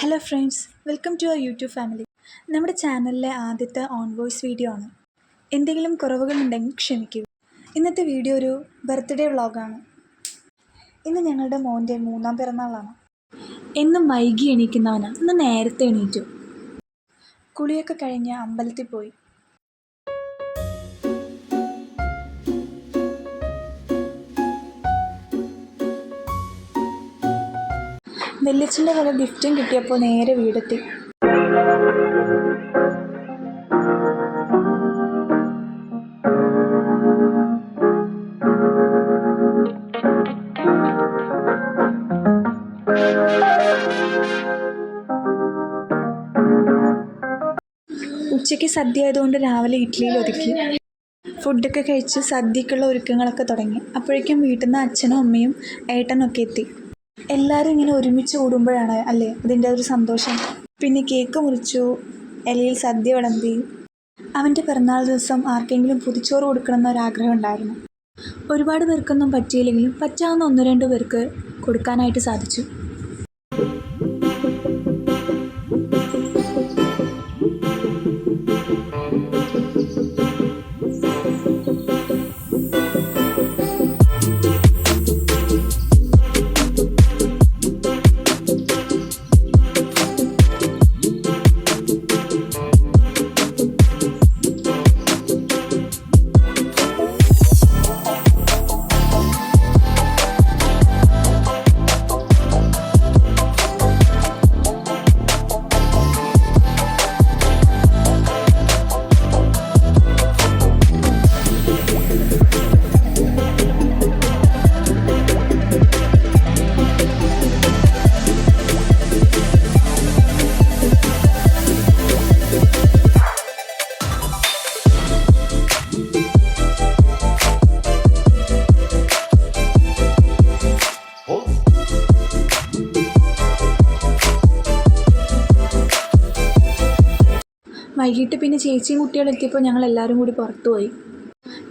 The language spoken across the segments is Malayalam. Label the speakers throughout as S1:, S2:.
S1: Hello friends welcome to our YouTube family നമ്മുടെ ചാനലിലെ ആദ്യത്തെ ഓൺ വോയിസ് വീഡിയോ ആണ്. എന്തെങ്കിലും കുറവുകളുണ്ടെങ്കിൽ ക്ഷമിക്കുക. ഇന്നത്തെ വീഡിയോ ഒരു ബർത്ത്ഡേ വ്ളോഗാണ് ഇന്ന് ഞങ്ങളുടെ മോന്റെ മൂന്നാം പിറന്നാളാണ്. എന്നും വൈകി എണീക്കുന്നവനാണ് ഇന്ന് നേരത്തെ എണീറ്റു. കുളിയൊക്കെ കഴിഞ്ഞ് അമ്പലത്തിൽ പോയി. വെല്ലിച്ചിന്റെ വക ഗിഫ്റ്റും കിട്ടിയപ്പോൾ നേരെ വീടെത്തി. ഉച്ചയ്ക്ക് സദ്യ ആയതുകൊണ്ട് രാവിലെ ഇഡ്ഡലിയിൽ ഒതുക്കി. ഫുഡൊക്കെ കഴിച്ച് സദ്യക്കുള്ള ഒരുക്കങ്ങളൊക്കെ തുടങ്ങി. അപ്പോഴേക്കും വീട്ടിൽ നിന്ന് അച്ഛനും അമ്മയും ഏട്ടനൊക്കെ എത്തി. എല്ലാവരും ഇങ്ങനെ ഒരുമിച്ച് കൂടുമ്പോഴാണ് അല്ലേ അതിന്റെ ഒരു സന്തോഷം. പിന്നെ കേക്ക് മുറിച്ചു ഇലയിൽ സദ്യ വിളമ്പി. അവന്റെ പിറന്നാൾ ദിവസം ആർക്കെങ്കിലും പുതിച്ചോറ് കൊടുക്കണം എന്നൊരാഗ്രഹം ഉണ്ടായിരുന്നു. ഒരുപാട് പേർക്കൊന്നും പറ്റിയില്ലെങ്കിലും പറ്റാവുന്ന ഒന്ന് രണ്ട് പേർക്ക് കൊടുക്കാനായിട്ട് സാധിച്ചു. വൈകിട്ട് പിന്നെ ചേച്ചിയും കുട്ടികളും എത്തിയപ്പോൾ ഞങ്ങൾ എല്ലാവരും കൂടി പുറത്തു പോയി.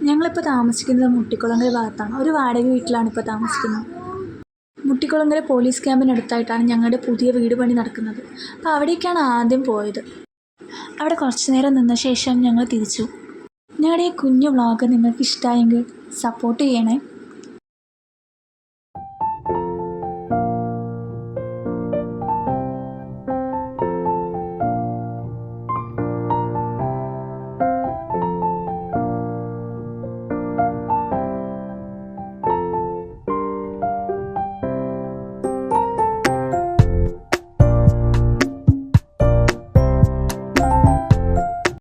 S1: ഞങ്ങളിപ്പോൾ താമസിക്കുന്നത് മുട്ടിക്കുളങ്ങര ഭാഗത്താണ്. ഒരു വാടക വീട്ടിലാണ് ഇപ്പോൾ താമസിക്കുന്നത്. മുട്ടിക്കുളങ്ങര പോലീസ് ക്യാമ്പിനടുത്തായിട്ടാണ് ഞങ്ങളുടെ പുതിയ വീട് പണി നടക്കുന്നത്. അപ്പോൾ അവിടേക്കാണ് ആദ്യം പോയത്. അവിടെ കുറച്ച് നേരം നിന്ന ശേഷം ഞങ്ങൾ തിരിച്ചു. ഞങ്ങളുടെ ഈ കുഞ്ഞു വ്ളോഗ് നിങ്ങൾക്ക് ഇഷ്ടമായെങ്കിൽ സപ്പോർട്ട് ചെയ്യണേ.